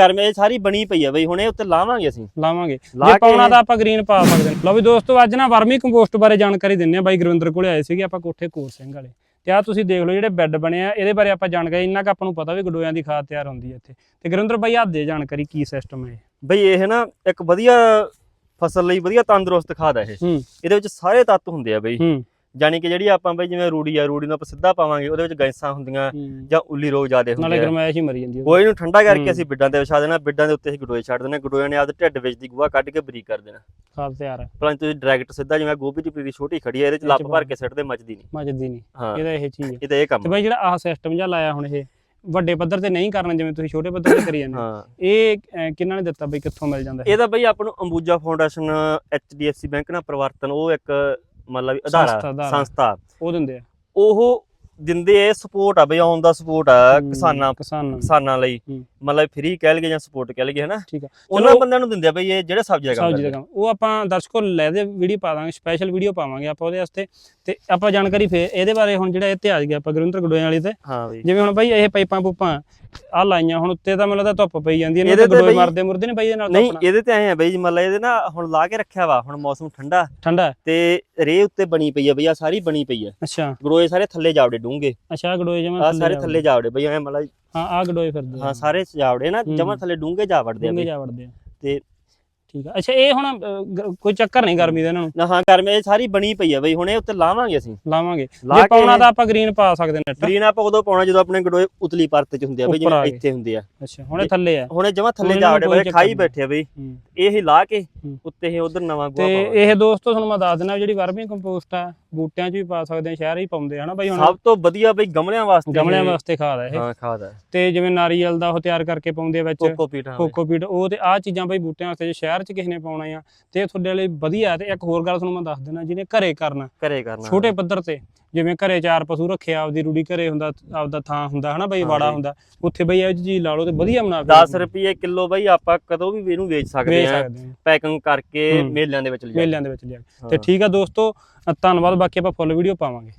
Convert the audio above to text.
ਕਰਮੇ ਇਹ ਸਾਰੀ ਬਣੀ ਪਈ ਆ ਬਈ ਹੁਣ ਇਹ ਉੱਤੇ ਲਾਵਾਂਗੇ ਅਸੀਂ। ਲਾਵਾਂਗੇ। ਜੇ ਪਾਉਣਾ ਤਾਂ ਆਪਾਂ ਗ੍ਰੀਨ ਪਾ ਸਕਦੇ ਹਾਂ। ਲਓ ਵੀ ਦੋਸਤੋ ਅੱਜ ਨਾ ਵਰਮੀ ਕੰਪੋਸਟ ਬਾਰੇ ਜਾਣਕਾਰੀ ਦਿੰਨੇ ਆ ਬਾਈ ਗੁਰਵਿੰਦਰ ਕੋਲੇ ਆਏ ਸੀਗੇ ਆਪਾਂ ਕੋਠੇ ਕੋਰ ਸਿੰਘ ਵਾਲੇ। ਤੇ ਆ ਤੁਸੀਂ ਦੇਖ ਲਓ ਜਿਹੜੇ ਬੈੱਡ ਬਣੇ ਆ ਇਹਦੇ ਬਾਰੇ ਆਪਾਂ ਜਾਣਕਾਰੀ ਇੰਨਾ ਕੁ ਆਪਾਂ ਨੂੰ ਪਤਾ ਵੀ ਗਡੋਇਆਂ ਦੀ ਖਾਦ ਤਿਆਰ ਹੁੰਦੀ ਹੈ ਇੱਥੇ। ਤੇ ਗੁਰਵਿੰਦਰ ਬਾਈ ਆ ਦੇ ਜਾਣਕਾਰੀ ਕੀ ਸਿਸਟਮ ਹੈ ਬਈ ਇਹ ਨਾ ਇੱਕ ਵਧੀਆ ਫਸਲ ਲਈ ਵਧੀਆ ਤੰਦਰੁਸਤ ਖਾਦ ਹੈ ਇਹ। ਇਹਦੇ ਵਿੱਚ ਸਾਰੇ ਤੱਤ ਹੁੰਦੇ ਆ ਬਈ। ਜਾਨੀ ਕਿ ਜਿਹੜੀ ਆਪਾਂ ਬਈ ਜਿਵੇਂ ਰੂੜੀ ਆ ਰੂੜੀ ਨੂੰ ਆਪਾਂ ਸਿੱਧਾ ਪਾਵਾਂਗੇ ਉਹਦੇ ਵਿੱਚ ਗੈਸਾਂ ਹੁੰਦੀਆਂ। ਜਾਂ ਉੱਲੀ ਰੋਗ ਜ਼ਿਆਦੇ ਨਾਲੇ ਹੁੰਦੇ ਆ। ਗਰਮਾਇਸ਼ ਹੀ ਮਰੀ ਜਾਂਦੀ ਹੈ ਕੋਈ ਨੂੰ ਠੰਡਾ ਕਰਕੇ। ਅਸੀਂ ਬਿੱਡਾਂ ਤੇ ਵਿਛਾ ਦੇਣਾ ਬਿੱਡਾਂ ਦੇ ਉੱਤੇ ਅਸੀਂ ਗਡੋਏ ਛੱਡ ਦੇਣਾ ਗਡੋਇਆਂ ਨੇ ਆਪਦੇ ਢਿੱਡ ਵਿੱਚ ਦੀ ਗੋਹਾ ਕੱਢ ਕੇ ਬਰੀਕ ਕਰ ਦੇਣਾ। ਖਾਦ ਤਿਆਰ ਹੈ ਭਲਾ ਤੁਸੀਂ ਡਾਇਰੈਕਟ ਸਿੱਧਾ ਜਿਵੇਂ ਗੋਭੀ ਦੀ ਪੀਰੀ ਛੋਟੀ ਖੜੀ ਹੈ ਇਹਦੇ ਚ ਲੱਪ ਭਰ ਕੇ ਸਿੱਟਦੇ ਮੱਚਦੀ ਨਹੀਂ। ਮੱਜਦੀ ਨਹੀਂ। ਹਾਂ। ਇਹਦਾ ਇਹ ਚੀਜ਼ ਹੈ ਇਹ ਤਾਂ ਇਹ ਕੰਮ ਤੇ ਬਾਈ ਜਿਹੜਾ ਆਹ ਸਿਸਟਮ ਜਿਹਾ ਲਾਇਆ ਹੁਣ ਇਹ ਵੱਡੇ ਪੱਧਰ ਤੇ ਨਹੀਂ ਕਰਨਾ ਜਿਵੇਂ ਤੁਸੀਂ ਛੋਟੇ ਪੱਧਰ ਤੇ ਕਰੀ ਜਾਂਦੇ ਇਹ ਕਿਹਨਾਂ ਨੇ ਦਿੱਤਾ ਬਈ ਕਿੱਥੋਂ ਮਿਲ ਜਾਂਦਾ ਇਹ? ਇਹਦਾ ਬਈ ਆਪਾਂ ਨੂੰ ਅੰਬੂਜਾ ਫਾਊਂਡੇਸ਼ਨ ਐਚਡੀਐਫਸੀ ਬੈਂਕ ਨਾਲ ਪਰਿਵਰਤਨ ਉਹ ਇੱਕ ਮਤਲਬ ਅਧਾਰਾ। ਸੰਸਥਾ ਉਹ ਦਿੰਦੇ ਆ। ਉਹ ਦਿੰਦੇ ਇਹ ਸਪੋਰਟ ਆ ਬਈ ਆਨ ਦਾ ਸਪੋਰਟ ਆ ਕਿਸਾਨਾਂ ਕਿਸਾਨਾਂ ਲਈ। ਮਤਲਬ ਫ੍ਰੀ ਕਹਿ ਲਈਏ ਜਾਂ ਸਪੋਰਟ ਕਹਿ ਲਈਏ ਹਨਾ? ਠੀਕ ਆ। ਉਹਨਾਂ ਬੰਦਿਆਂ ਨੂੰ ਦਿੰਦੇ ਆ ਬਈ ਇਹ ਜਿਹੜੇ ਸਬਜ਼ੀ ਦਾ ਕੰਮ ਸਬਜ਼ੀ ਦਾ ਕਰਦੇ ਆ। ਕੰਮ। ਉਹ ਆਪਾਂ ਦਰਸ਼ਕੋ ਲੈ ਦੇ ਵੀਡੀਓ ਪਾ ਦਾਂਗੇ ਸਪੈਸ਼ਲ ਵੀਡੀਓ ਪਾਵਾਂਗੇ ਆਪਾਂ ਉਹਦੇ ਵਾਸਤੇ। ਤੇ ਆਪਾਂ ਜਾਣਕਾਰੀ ਫੇਰ ਇਹਦੇ ਬਾਰੇ ਹੁਣ ਜਿਹੜਾ ਆ ਗਿਆ ਆਪਾਂ ਗੁਰਿੰਦਰ ਗਡੋਇਆਂ ਵਾਲੀ ਤੇ। ਹਾਂ ਬਈ। ਜਿਵੇਂ ਹੁਣ ਬਾਈ ਇਹ ਪਾਈਪਾਂ ਪੂਪਾਂ ਆ ਲਾਈਆਂ ਹੁਣ ਉੱਤੇ ਤਾਂ ਮੈਨੂੰ ਲੱਗਦਾ ਧੁੱਪ ਪਈ ਜਾਂਦੀ ਨਾ ਇਹਦੇ ਤੇ ਗਡੋਏ ਮਰਦੇ ਮੁਰਦੇ ਨਹੀਂ ਬਾਈ ਇਹਦੇ ਨਾਲ ਨਹੀਂ? ਇਹਦੇ ਤੇ ਐ ਆ ਬਈ ਮਤਲਬ ਇਹਦੇ ਨਾ ਹੁਣ ਲਾ ਕੇ ਰੱਖਿਆ ਵਾ ਹੁਣ ਮੌਸਮ ਠੰਡਾ। ਠੰਡਾ। ਤੇ ਰੇ ਉੱਤੇ ਬਣੀ ਪਈ ਆ ਬਈ ਆ ਸਾਰੀ ਬਣੀ ਪਈ ਆ। ਅੱਛਾ। ਗਰੋਏ ਸਾਰੇ ਥੱਲੇ ਜਾਵੜੇ ਡੂੰਗੇ ਅੱਛਾ ਗਡੋਏ ਜਿਵੇਂ ਆ ਸਾਰੇ ਥੱਲੇ ਜਾਵੜੇ ਬਈ ਐ ਮਤਲਬ ਹਾਂ ਆ ਗਡੋਏ ਫਿਰਦੇ ਹਾਂ ਸਾਰੇ ਜਾਵੜੇ ਨਾ। ਜਮਾ ਥੱਲੇ ਡੂੰਗੇ ਜਾ ਵੜਦੇ ਆ ਬਈ। ਜਾ ਵੜਦੇ ਆ। ਤੇ- ਠੀਕ ਆ। ਅੱਛਾ ਇਹ ਹੁਣ ਗ- ਕੋਈ ਚੱਕਰ ਨਹੀਂ ਗਰਮੀ ਦਾ ਇਹਨਾਂ ਨੂੰ? ਨਾ ਹਾਂ ਕਰਮੇ ਇਹ ਸਾਰੀ ਬਣੀ ਪਈ ਆ ਬਈ ਹੁਣ ਇਹ ਉੱਤੇ ਲਾਵਾਂਗੇ ਅਸੀਂ। ਲਾਵਾਂਗੇ। ਲਾ ਜੇ ਕੇ ਪਾਉਣਾ ਤਾਂ ਆਪਾਂ ਗ੍ਰੀਨ ਪਾ ਸਕਦੇ ਨੇ ਗ੍ਰੀਨ ਆਪਾਂ ਉਦੋਂ ਪਾਉਣਾ ਜਦੋਂ ਆਪਣੇ ਗੜੋਏ ਉਤਲੀ ਪਰਤ ਚ ਹੁੰਦੇ ਆ ਬਈ ਉੱਪਰ ਆ ਜਿਵੇਂ ਗਏ। ਇੱਥੇ ਹੁੰਦੇ ਆ। ਅੱਛਾ ਹੁਣ ਇਹ ਥੱਲੇ ਆ। ਹੁਣ ਇਹ ਜਮਾ ਥੱਲੇ ਜਾ ਵੜੇ ਨੂੰ ਕੋਈ ਬਈ ਖਾਈ। ਬੈਠੇ ਆ ਬਈ। ਹੂੰ। ਇਹ ਹੀ ਲਾ ਕੇ ਹੂੰ। ਉੱਤੇ ਇਹ ਉਧਰ ਨਵਾਂ ਤੇ ਗੋਹਾ ਪਾਵਾਂਗੇ ਇਹ ਦੋਸਤੋ ਤੁਹਾਨੂੰ ਮੈਂ ਦੱਸ ਦਿੰਦਾ ਜਿਹੜੀ ਵਰਮੀ ਕੰਪੋਸਟ ਆ ਬੂਟਿਆਂ 'ਚ ਵੀ ਪਾ ਸਕਦੇ ਆ ਸ਼ਹਿਰ ਹੀ ਪਾਉਂਦੇ ਆ ਹਨਾ ਬਾਈ ਹੁਣ? ਸਭ ਤੋਂ ਵਧੀਆ ਬਈ ਗਮਲਿਆਂ ਵਾਸਤੇ ਗਮਲਿਆਂ ਇਹ- ਵਾਸਤੇ ਖਾਦ ਆ ਇਹ। ਹਾਂ ਖਾਦ ਹੈ ਤੇ ਜਿਵੇਂ ਨਾਰੀਅਲ ਦਾ ਉਹ ਤਿਆਰ ਕਰਕੇ ਪਾਉਂਦੇ ਆ ਵਿੱਚ। ਕੋਕੋਪੀਟ ਹਾਂ ਬਈ। ਕੋਕੋਪੀਟ ਉਹ ਤੇ ਆਹ ਚੀਜ਼ਾਂ ਬਈ ਬੂਟਿਆਂ ਵਾਸਤੇ ਜੇ ਸ਼ਹਿਰ 'ਚ ਕਿਸੇ ਨੇ ਪਾਉਣਾ ਆ ਤੇ ਇਹ ਤੁਹਾਡੇ ਲਈ ਵਧੀਆ ਤੇ ਇੱਕ ਹੋਰ ਗੱਲ ਤੁਹਾਨੂੰ ਮੈਂ ਦੱਸ ਦਿੰਦਾ ਜਿਹਨੇ ਘਰੇ ਕਰਨਾ ਘਰੇ ਕਰਨਾ ਛੋਟੇ ਪੱਧਰ ਤੇ ਜਿਵੇਂ ਘਰੇ ਚਾਰ ਪਸ਼ੂ ਰੱਖਿਆ ਆਪਦੀ ਰੂੜੀ ਘਰੇ ਹੁੰਦਾ ਆਪਦਾ ਥਾਂ ਹੁੰਦਾ ਹਨਾ ਬਈ ਵਾੜਾ। ਹੁੰਦਾ ਉੱਥੇ ਬਈ ਇਹ ਚੀਜ਼ ਲਾ ਲਓ ਤੇ ਵਧੀਆ ਮੁਨਾਫਾ 10 ਰੁਪਏ ਕਿਲੋ ਬਈ ਆਪਾਂ ਕਦੋਂ ਵੀ ਇਹਨੂੰ ਵੇਚ ਸਕਦੇ ਆ ਪੈਕਿੰਗ ਕਰਕੇ। ਮੇਲਿਆਂ ਦੇ ਵਿੱਚ ਕੇ। ਮੇਲਿਆਂ ਦੇ ਵਿੱਚ ਲਿਆ। ਤੇ। ਠੀਕ ਆ ਦੋਸਤੋ ਧੰਨਵਾਦ ਬਾਕੀ ਆਪਾਂ ਫੁੱਲ ਵੀਡੀਓ ਪਾਵਾਂਗੇ